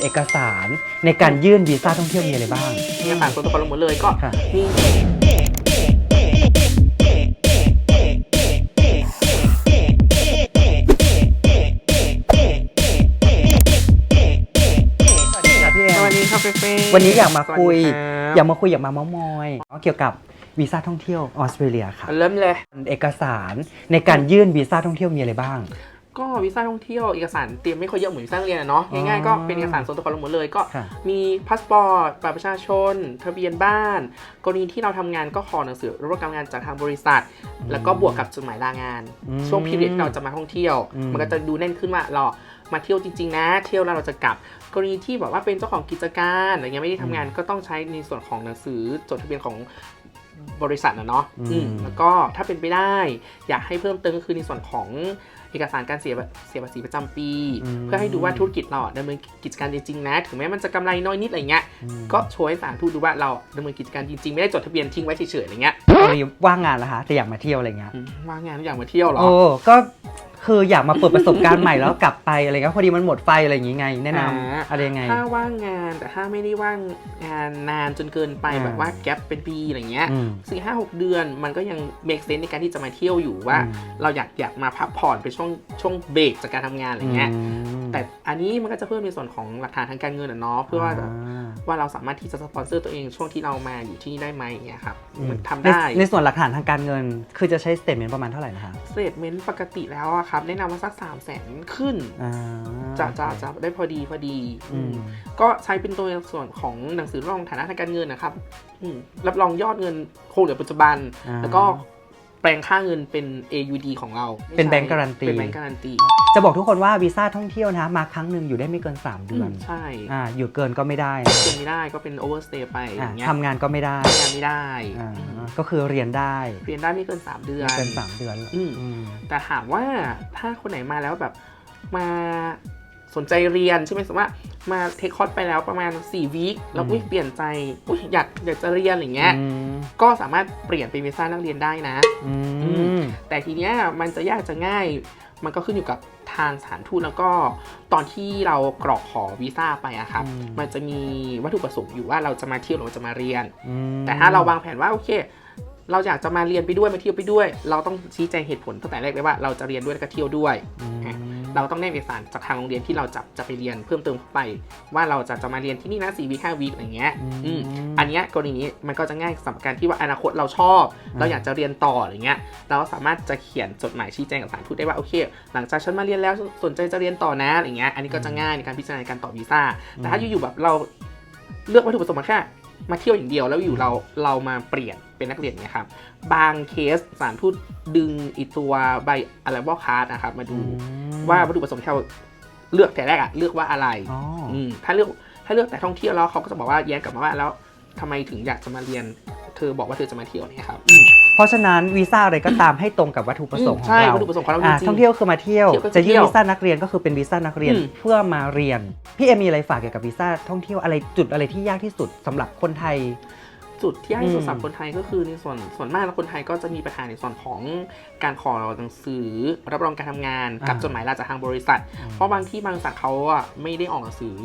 เอกสารในการยื่นวีซ่าท่องเที่ยวมีอะไรบ้างเอกสารส่วนตัวเราหมดเลยก็ค่ะ มีสวัสดีค่ะพี่เอ็สวัสมดีครับเฟ่ๆวันนี้อยากมาคุย สวัสดีครับอยากมาคุยอยากมาเม้ามอยเกี่ยวกับวีซ่าท่องเที่ยวออสเตรเลียค่ะ เริ่มเลย เอกสารในการยื่นวีซ่าท่องเที่ยวมีอะไรบ้าง ก็วีซ่าท่องเที่ยวเอกสารเตรียมไม่ค่อยเยอะเหมือนวีซ่านักเรียนอะเนาะอ๋อง่ายๆก็เป็นเอกสารส่วนตัวเราหมดเลยก็ค่ะมีพาสปอร์ตบัตรประชาชน ทะเบียนบ้าน กรณีที่เราทำงานก็ขอหนังสือรับรองการงานจากทางบริษัท แล้วก็บวกกับจดหมายลางานอืมช่วงพีเรียดที่เราจะมาท่องเที่ยวอืมมันก็จะดูแน่นขึ้นว่าเรามาเที่ยวจริงๆนะ เที่ยวแล้วเราจะกลับ กรณีที่แบบว่าเป็นเจ้าของกิจการอะไรเงี้ยไม่ได้ทำงานก็ต้องใช้ในส่วนของหนังสือจดทะเบียนของบริษัทนะเนาะอืมอืมแล้วก็ถ้าเป็นไปได้ อยากให้เพิ่มเติมก็คือในส่วนของ เอกสารการเสียเสียภาษีประจำปี เพื่อให้ดูว่าธุรกิจเราอะดำเนินกิจการจริงๆนะ ถึงแม้มันจะกำไรน้อยนิดอะไรเงี้ยอืมก็โชว์ให้สารทูตดูว่าเราดำเนินกิจการจริงๆ ไม่ได้จดทะเบียนทิ้งไว้เฉยๆอะไรเงี้ยตอนนี้ว่างงานแล้วคะแต่อยากมาเที่ยวอะไรเงี้ยอืมว่างงานอยากมาเที่ยวเหรอ โอ้ ก็ คืออยากมาเปิดประสบการณ์ใหม่แล้วกลับไปอะไรเงี้ยพอดีมันหมดไฟอะไรอย่างงี้ไง แนะนำอ่า อะไรยังไง ถ้าว่างงานแต่ถ้าไม่ได้ว่างงานนานจนเกินไปอ่าแบบว่าแกลบเป็นปีอะไรเงี้ยอืมสี่ห้าหกเดือนมันก็ยังเมกเซนในการที่จะมาเที่ยวอยู่ว่า อืม เราอยากอยากมาพักผ่อนเป็นช่วงช่วงเบรกจากการทำงานอะไรเงี้ย อืม แต่ อันนี้มันก็จะเพิ่มในส่วนของหลักฐานทางการเงินอะเนาะเพื่อว่าอ่าว่าเราสามารถที่จะสปอนเซอร์ตัวเองช่วงที่เรามาอยู่ที่นี่ได้ไหมอย่างเงี้ยครับอืมมันทำในได้ในส่วนหลักฐานทางการเงิน คือจะใช้สเตทเมนต์ประมาณเท่าไหร่นะคะสเตทเมนต์ปกติแล้วอะครับแนะนำว่าสัก3 0 0แสนขึ้นอ่าจะจะจะได้พอดีพอดีอืมก็ใช้เป็นตัวส่วนของหนังสือรับรองฐานะทางการเงินนะครับอืมรับรองยอดเงินคงเหลือปัจจุบันอ่าแล้วก็ แปลงค่าเงินเป็น AUD ของเราเป็นไม่ใช่แบงก์การันตี เป็นแบงก์การันตีจะบอกทุกคนว่าวีซ่าท่องเที่ยวนะมาครั้งหนึ่งอยู่ได้ไม่เกิน 3 เดือนมใช่อ่าอยู่เกินก็ไม่ได้เป็นไม่ได้ก็เป็น overstay ไปออ่าย่างเงี้ยทำงานก็ไม่ได้ทำงานไม่ได้อ่าอืมก็คือเรียนได้เรียนได้ไม่เกิน 3 เดือนไม่เกิน 3 เดือนอืมอืมแต่ถามว่าถ้าคนไหนมาแล้วแบบมา สนใจเรียนใช่ไหมสมมติว่ามาเทคคอร์สไปแล้วประมาณ4วีคแล้วอุ้ยเปลี่ยนใจอุ้ยอยากอยากจะเรียนอะไรเงี้ยอืมก็สามารถเปลี่ยนเป็นวีซ่านักเรียนได้นะอือืมแต่ทีเนี้ยมันจะยากจะง่าย มันก็ขึ้นอยู่กับทางสถานทูตแล้วก็ตอนที่เรากรอกขอวีซ่าไปอะครับมันจะมีวัตถุประสงค์อยู่ว่าเราจะมาเที่ยวหรือเราจะมาเรียนอืมแต่ถ้าเราวางแผนว่าโอเคเราอยากจะมาเรียนไปด้วยมาเที่ยวไปด้วย เราต้องชี้แจงเหตุผลตั้งแต่แรกเลยว่าเราจะเรียนด้วยแล้วก็เที่ยวด้วยอืม เราต้องแนบเอกสารจากทางโรงเรียนที่เราจะจะไปเรียนเพิ่มเติมเข้าไป ว่าเราจะจะมาเรียนที่นี่นะสี่วีห้าวีอะไรเงี้ยอืมอันเนี้ยกรณีนี้มันก็จะง่ายสำหรับการที่ว่าอนาคตเราชอบ เราอยากจะเรียนต่ออะไรเงี้ยเราก็สามารถจะเขียนจดหมายชี้แจงกับสถานทูตได้ว่าโอเค หลังจากฉันมาเรียนแล้วสนใจจะเรียนต่อนะอะไรเงี้ยอันนี้ก็จะง่ายในการพิจารณาการต่อวีซ่าแต่ถ้าอยู่ๆแบบเราเลือกวัตถุประสงค์มาแค่มาเที่ยวอย่างเดียวแล้วอยู่เราเรามาเปลี่ยนเป็นนักเรียนเนี่ยครับ บางเคสสถานทูตดึงอีตัวใบอะไรวอคาร์ดนะครับมาดู ว่าวัตถุประสงค์ที่เราเลือกแต่แรกอะเลือกว่าอะไรอ๋อออืมถ้าเลือกถ้าเลือกแต่ท่องเที่ยวแล้วเขาก็จะบอกว่าแย้งกลับมาว่าแล้วทำไมถึงอยากจะมาเรียน เธอบอกว่าเธอจะมาเที่ยวเนี่ยครับอืมเพราะฉะนั้นวีซ่าอะไรก็ตามให้ตรงกับวัตถุประสงค์ของใช่เราวัตถุประสงค์ของเราจอ่าริงท่องเที่ยวคือมาเที่ยวเที่ยวก็คือจะยื่นเที่ยววีซ่านักเรียนก็คือเป็นวีซ่านักเรียนอืมเพื่อมาเรียน พี่เอมีอะไรฝากเกี่ยวกับวีซ่าท่องเที่ยวอะไรจุดอะไรที่ยากที่สุดสำหรับคนไทย จุดที่ยากที่สุดอืมสำหรับคนไทยก็คือในส่วนส่วนมากแล้วคนไทยก็จะมีปัญหาในส่วนของการขอหนังสือ รับรองการทำงานกับจดหมายลาจากทางบริษัท เพราะบางที่บางบริษัทเขาอะไม่ได้ออกหนังสือ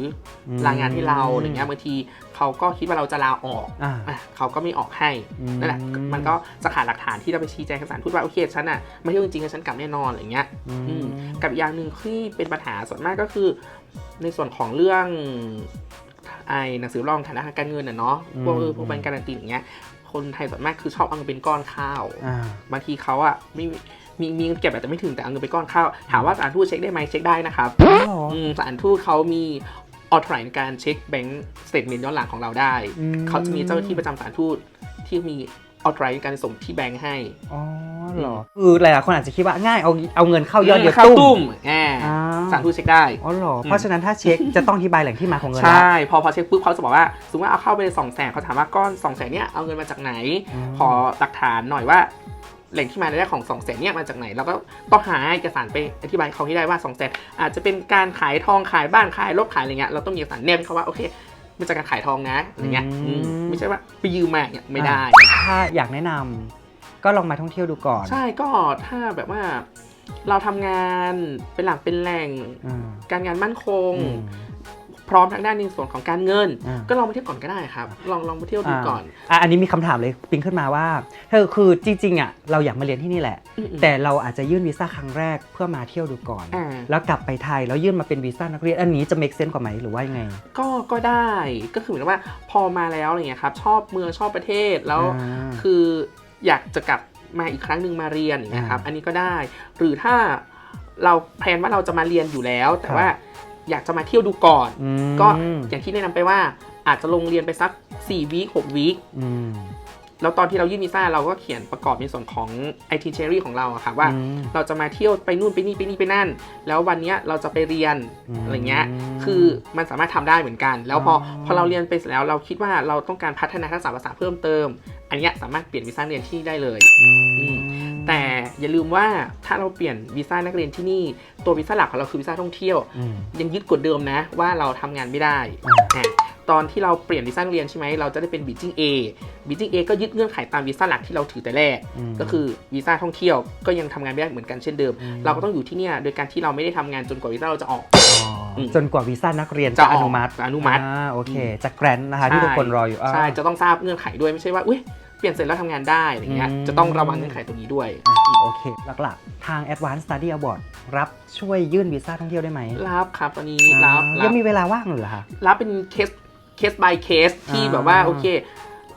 อมลางานให้เราอะไรเงี้ยบางทีเขาก็คิดว่าเราจะลาออกอ่าอะเขาก็ไม่ออกให้อืมนั่นแหละมันก็จะขาดหลักฐานที่เราไปชี้แจงกับศาลทูตว่าโอเคฉันอะไม่เที่ยวจริงๆแล้วฉันกลับแน่นอนอะไรเงี้ยอือืมมกับอีกอย่างหนึ่งที่เป็นปัญหาส่วนมากก็คือ ในส่วนของเรื่อง ไอ้หนังสือรองฐานะทางการเงินน่ะเนาะพวกเออพวกแบงก์การันตีอย่างเงี้ยคนไทยส่วนมากคือชอบเอาเงินเป็นก้อนข้าวอ่าบางทีเขาอะไม่มีมีเงินเก็บแต่ไม่ถึงแต่เอาเงินไปก้อนข้าว ถามว่าสถานทูตเช็คได้ไหมเช็คได้นะครับอ๋อเหรออืมสถานทูตเขามีออทไในการเช็คแบงก์สเตทเมนต์ย้อนหลังของเราได้อืมเขาจะมีเจ้าหน้าที่ประจำสถานทูตที่มีออทไในการส่งที่แบงก์ให้ อ๋อเหรอคือหลายๆคนอาจจะคิดว่าง่ายเอาเอาเงินเข้ายอดเดียวเข้าตุ้ตุ้มมอ่าอ่า สถานทูตเช็คได้ อ๋อเหรออืมเพราะฉะนั้นถ้าเช็คจะต้องอธิบายแหล่งที่มาของเงินใช่ละพอพอเช็คปุ๊บเขาจะบอกว่าสมมติว่าเอาเข้าไปสองแสนเขาถามว่าก้อนสองแสนเนี่ยเอาเงินมาจากไหนขอหลักฐานหน่อยว่า แหล่งที่มาแรกของ2 0 0แสนเนี่ยมาจากไหนเราก็ต้องหาเอกสารไปอธิบายเขาให้ได้ว่า2 0 0แสนอาจจะเป็นการขายทองขายบ้านขายรถขายอะไรเงี้ยเราต้องมีเอกสารแนบให้เขาว่าโอเคมันจากการขายทองนะอะไรเงี้ยอืมไม่ใช่ว่าไปยืมมาเนี่ยไม่ได้ ถ้าอยากแนะนำก็ลองมาท่องเที่ยวดูก่อน ใช่ก็ถ้าแบบว่า เราทำงานเป็นหลักเป็นแหล่งอืมการงานมั่นคงอืมพร้อมทางด้านในส่วนของการเงิน อ่า ก็ลองมาเที่ยวก่อนก็ได้ครับ ลองลองมาเที่ยวดูก่อนอะอันนี้มีคำถามเลยปิ๊งขึ้นมาว่าเธอคือจริงๆอะเราอยากมาเรียนที่นี่แหละ อืมๆ แต่เราอาจจะยื่นวีซ่าครั้งแรกเพื่อมาเที่ยวดูก่อน อ่า แล้วกลับไปไทยแล้วยื่นมาเป็นวีซ่านักเรียนอันนี้จะ make sense กว่าไหมหรือว่ายังไง ก็ก็ได้ก็คือเหมือนว่าพอมาแล้วอะไรเงี้ยครับ ชอบเมืองชอบประเทศแล้ว อ่า คืออยากจะกลับ มาอีกครั้งหนึ่งมาเรียนอย่างเงี้ยครับอ่าอันนี้ก็ได้ หรือถ้าเราแพลนว่าเราจะมาเรียนอยู่แล้ว แต่ครับว่าอยากจะมาเที่ยวดูก่อนอืมก็อย่างที่แนะนำไปว่าอาจจะลงเรียนไปสัก4วีค6วีคอืม แล้วตอนที่เรายื่นวีซ่าเราก็เขียนประกอบในส่วนของ IT c h e r r y ของเราอะค่ะว่าอืมเราจะมาเที่ยวไปนู่นไปนี่ไปนี่ไปนั่น แล้ววันเนี้ยเราจะไปเรียนอืมอะไรเงี้ยคือมันสามารถทำได้เหมือนกัน แล้วพอออพอเราเรียนไปเสร็จแล้วเราคิดว่าเราต้องการพัฒนาทักษะภาษาเพิ่มเติม อันเนี้ยสามารถเปลี่ยนวีซ่าเรียนที่ได้เลยอืมอืมแต่อย่าลืมว่าถ้าเราเปลี่ยนวีซ่านักเรียนที่นี่ ตัววีซ่าหลักของเราคือวีซ่าท่องเที่ยวอืมยังยึดกฎเดิมนะว่าเราทำงานไม่ได้อ่าอะ ตอนที่เราเปลี่ยนวีซ่านักเรียนใช่ไหมเราจะได้เป็นบีจิ้ง A บีจิ้ง A ก็ยึดเงื่อนไขตามวีซ่าหลักที่เราถือแต่แรกมก็คือวีซ่าท่องเที่ยวก็ยังทำงานไม่ได้เหมือนกันเช่นเดิมอืมเราก็ต้องอยู่ที่เนี่ยโดยการที่เราไม่ได้ทำงานจนกว่าวีซ่าเราจะออกอ๋ออมจนกว่าวีซ่านักเรียนจะจะออกอนุมัติจะอนุมัติอ่าโอเคจะแกรนนะคะที่ทุกคนรออยู่อ่าใช่จะต้องทราบเงื่อนไขด้วยไม่ใช่ว่าอุ้ยเปลี่ยนเสร็จแล้วทำงานได้อะไรเงี้ยอืมจะต้องระวังเงื่อนไขตรงนี้ด้วยอะโอเค หลักๆ ทาง Advanced Study Award รับช่วยยื่นวีซ่าท่องเที่ยวได้ไหม รับครับ ตอนนี้อ่ารับรัยับงมีเวลาว่างอยู่เหรอคะ รับเป็นเคส เคส by เคสที่อ่าแบบว่าโอเค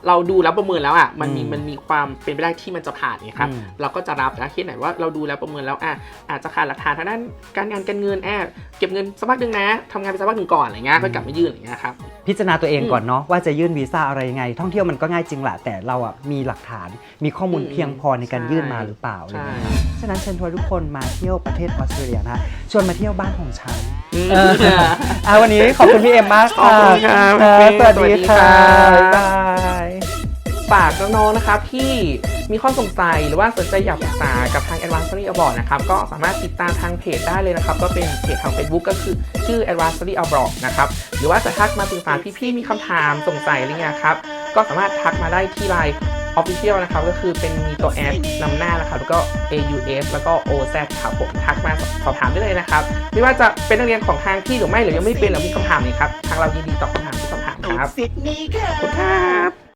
เราดูแล้วประเมินแล้วอะมันมีอืมมันมีความเป็นไปได้ที่มันจะผ่านไงครับอืมเราก็จะรับนะเคสไหนว่าเราดูแล้วประเมินแล้วอะอาจจะขาดหลักฐานทางด้านการงานการเงินแอบเก็บเงินสักพักหนึ่งนะทำงานไปสักพักหนึ่งก่อนอะไรเงี้ยค่อยกลับมายื่นอะไรเงี้ยครับพิจารณาตัวเองอืมก่อนเนาะว่าจะยื่นวีซ่าอะไรยังไง ท่องเที่ยวมันก็ง่ายจริงแหละแต่เราอะมีหลักฐานมีข้อมูลอืมเพียงพอในการใช่ยื่นมาหรือเปล่าอะไรใช่อย่างเงี้ยฉะนั้นเชิญชวนทุกคนมาเที่ยวประเทศออสเตรเลียนะชวนมาเที่ยวบ้านของฉันอืมเอออะวันนี้ขอบคุณพี่เอ็มมากขอบค่ะคุณครับเออสวัสสวัสดีดีค่ะ ฝากน้องๆนะครับที่มีข้อสงสัยหรือว่าสนใจอยากปรึกษากับทาง Advanced Study Abroad นะครับก็สามารถติดตามทางเพจได้เลยนะครับ ก็เป็นเพจทาง Facebook ก็คือชื่อ Advanced Study Abroad นะครับหรือว่าจะทักมาปรึกษาพี่ๆมีคำถามสงสัยอะไรเงี้ยครับก็สามารถทักมาได้ที่ไลน์ Official นะครับก็คือเป็นมีตัว S นำหน้านะครับแล้วก็ AUS แล้วก็ OZ ครับผมทักมาสอบถามได้เลยนะครับ ไม่ว่าจะเป็นนักเรียนของทางพี่หรือไม่หรือยังไม่เป็นหรือมีคำถามเนี่ยครับทางเรายินดีตอบคำถามทุกคำถามครับสิทธิ์นี้ค่ะขอบคุณครับ